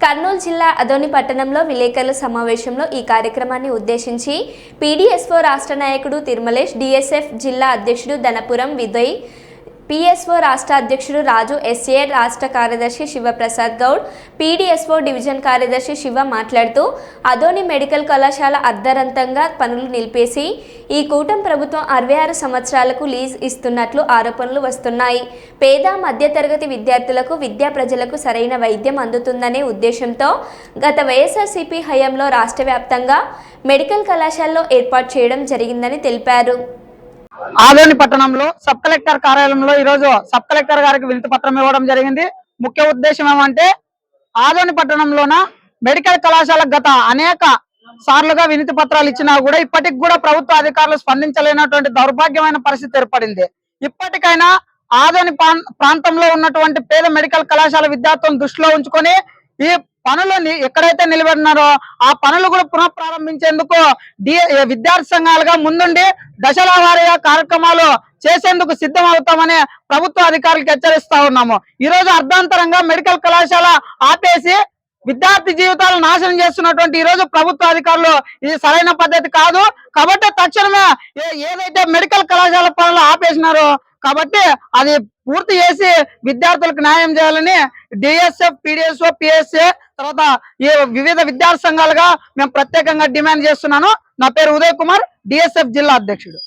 కర్నూలు జిల్లా అదోని పట్టణంలో విలేకరుల సమావేశంలో ఈ కార్యక్రమాన్ని ఉద్దేశించి పీడీఎస్ఓ రాష్ట్ర నాయకుడు తిరుమలేష్ డిఎస్ఎఫ్ జిల్లా అధ్యక్షుడు ధనపురం విదయ్ పిఎస్ఓ రాష్ట్ర అధ్యక్షుడు రాజు ఎస్ఏ రాష్ట్ర కార్యదర్శి శివప్రసాద్ గౌడ్ పీడీఎస్ఓ డివిజన్ కార్యదర్శి శివ మాట్లాడుతూ అదోని మెడికల్ కళాశాల అర్ధరంతంగా పనులు నిలిపేసి ఈ కూటమి ప్రభుత్వం అరవై ఆరు సంవత్సరాలకు లీజ్ ఇస్తున్నట్లు ఆరోపణలు వస్తున్నాయి. పేద మధ్యతరగతి విద్యార్థులకు విద్యా ప్రజలకు సరైన వైద్యం అందుతుందనే ఉద్దేశంతో గత వైఎస్ఆర్సీపీ హయాంలో రాష్ట్ర వ్యాప్తంగా మెడికల్ కళాశాలలో ఏర్పాటు చేయడం జరిగిందని తెలిపారు. ఆదోని పట్టణంలో సబ్ కలెక్టర్ కార్యాలయంలో ఈ రోజు సబ్ కలెక్టర్ గారికి వినతి పత్రం ఇవ్వడం జరిగింది. ముఖ్య ఉద్దేశం ఏమంటే ఆదోని పట్టణంలోన మెడికల్ కళాశాల గత అనేక సార్లుగా వినతి పత్రాలు ఇచ్చినా కూడా ఇప్పటికి కూడా ప్రభుత్వ అధికారులు స్పందించలేనటువంటి దౌర్భాగ్యమైన పరిస్థితి ఏర్పడింది. ఇప్పటికైనా ఆదోని ప్రాంతంలో ఉన్నటువంటి పేద మెడికల్ కళాశాల విద్యార్థులను దృష్టిలో ఉంచుకొని ఈ పనులు ఎక్కడైతే నిలబడినారో ఆ పనులు కూడా పునః ప్రారంభించేందుకు విద్యార్థి సంఘాలుగా ముందుండి దశల వారీగా కార్యక్రమాలు చేసేందుకు సిద్ధం అవుతామని ప్రభుత్వ అధికారులకు హెచ్చరిస్తా ఉన్నాము. ఈ రోజు అర్ధాంతరంగా మెడికల్ కళాశాల ఆపేసి విద్యార్థి జీవితాలు నాశనం చేస్తున్నటువంటి ఈ రోజు ప్రభుత్వ అధికారులు ఇది సరైన పద్ధతి కాదు. కాబట్టి తక్షణమే ఏదైతే మెడికల్ కళాశాల పనులు ఆపేసినారో కాబట్టి అది పూర్తి చేసి విద్యార్థులకు న్యాయం చేయాలని డిఎస్ఎఫ్ పిడిఎస్ఓ పిఎస్ఏ తర్వాత ఈ వివిధ విద్యార్థి సంఘాలుగా మేము ప్రత్యేకంగా డిమాండ్ చేస్తున్నాను. నా పేరు ఉదయ్ కుమార్ డిఎస్ఎఫ్ జిల్లా అధ్యక్షుడు.